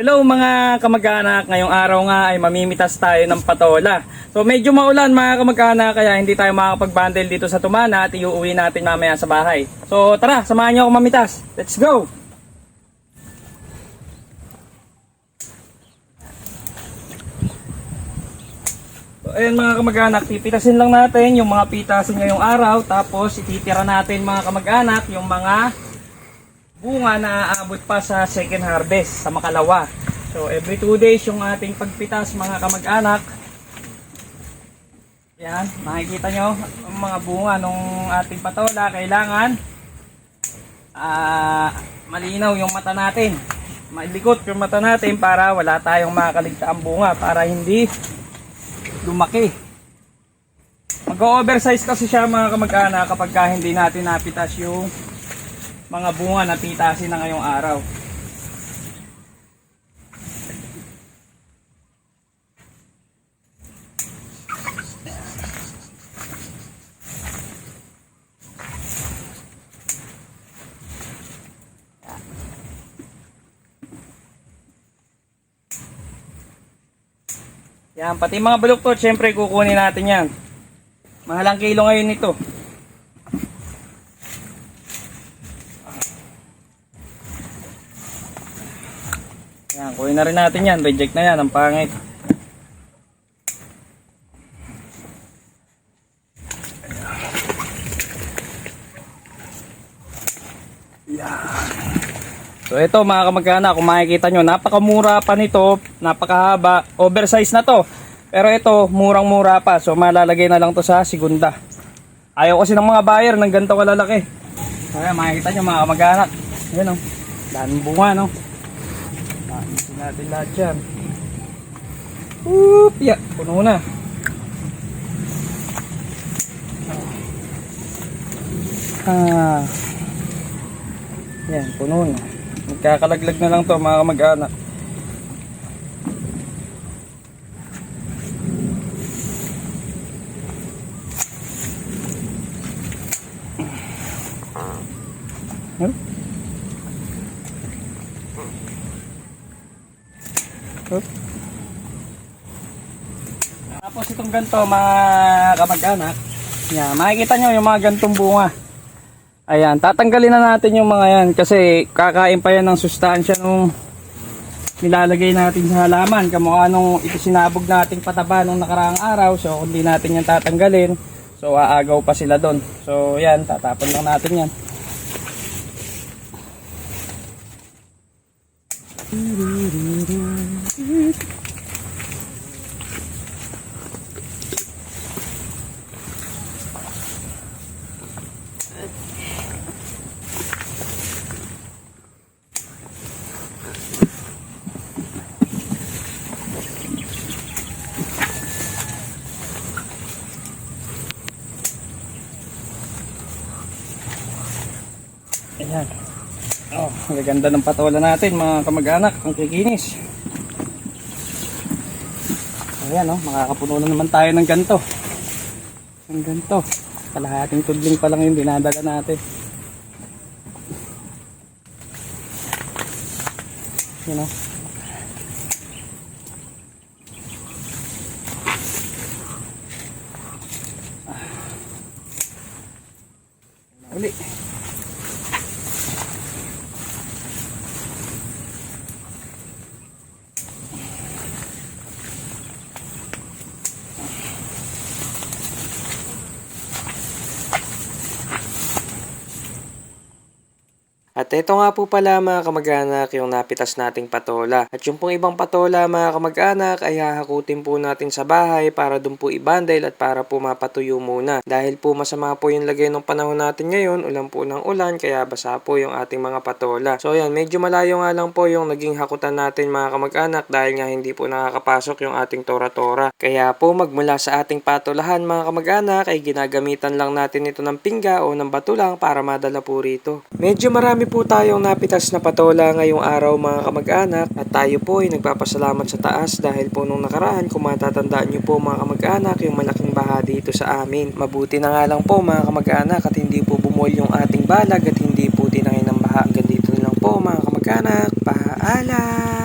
Hello mga kamag-anak, ngayong araw nga ay mamimitas tayo ng patola. So medyo maulan mga kamag-anak kaya hindi tayo makakapag-bundle dito sa Tumana at iuwi natin mamaya sa bahay. So tara, samahan niyo ako mamitas. Let's go! So ayun mga kamag-anak, pipitasin lang natin yung mga pitasin ngayong araw tapos ititira natin mga kamag-anak yung mga bunga na aabot pa sa second harvest sa makalawa. So every 2 days yung ating pagpitas mga kamag-anak. Yan, makikita nyo ang mga bunga nung ating patola. Kailangan ah malinaw yung mata natin. Malikot yung mata natin para wala tayong makaligtaang bunga para hindi lumaki. Mag-oversize kasi siya mga kamag-anak kapag ka hindi natin napitas yung mga bunga na pitasin na ngayong araw. Yan, pati mga baluktot, syempre kukunin natin yan. Mahalang kilo ngayon nito. Yan, kunin na rin natin yan. Reject na yan, ang pangit. So ito mga kamag-anak, kung makikita nyo, napakamura pa nito, napakahaba, oversize na to. Pero ito, murang-mura pa, so malalagay na lang to sa segunda. Ayaw kasi ng mga buyer ng ganito kalalaki. Kaya makikita nyo mga kamag-anak, yan o, daming bunga no. Natin lahat yan. Oop, yeah, puno na. Ah. Yan, puno na. Magkakalaglag na lang to mga kamag-anak. Huh? Tapos itong ganito mga kamag-anak, yan, makikita nyo yung mga gantong bunga. Ayan, tatanggalin na natin yung mga yan kasi kakain pa yan ng sustansya nung nilalagay natin sa halaman. Kamukha nung itisinabog nating pataba nung nakaraang araw. So, kung di natin yan tatanggalin, so aagaw pa sila doon. So, yan, tatapon lang natin yan. Ayan. Oh, ang gaganda ng patola natin mga kamag-anak, ang kikinis. Ayan oh, makakapuno na naman tayo ng ganito. Ang ganito. Kalahating tudling pa lang yung dinadala natin. Yun oh. Uli. At ito nga po pala mga kamag-anak yung napitas nating patola. At yung pong ibang patola mga kamag-anak ay hahakutin po natin sa bahay para dun po i-bundle at para po mapatuyo muna. Dahil po masama po yung lagay ng panahon natin ngayon, ulan po ng ulan kaya basa po yung ating mga patola. So yan, medyo malayo nga lang po yung naging hakutan natin mga kamag-anak dahil nga hindi po nakakapasok yung ating tora-tora. Kaya po magmula sa ating patolahan mga kamag-anak ay ginagamitan lang natin ito ng pingga o ng bato lang para madala po rito. Medyo marami po tayong napitas na patola ngayong araw mga kamag-anak at tayo po ay nagpapasalamat sa taas dahil po nung nakaraan kung matatandaan nyo po mga kamag-anak yung malaking baha dito sa amin. Mabuti na nga lang po mga kamag-anak at hindi po bumuol yung ating balag at hindi po tinangin ng baha. Hanggang dito na lang po mga kamag-anak. Paala!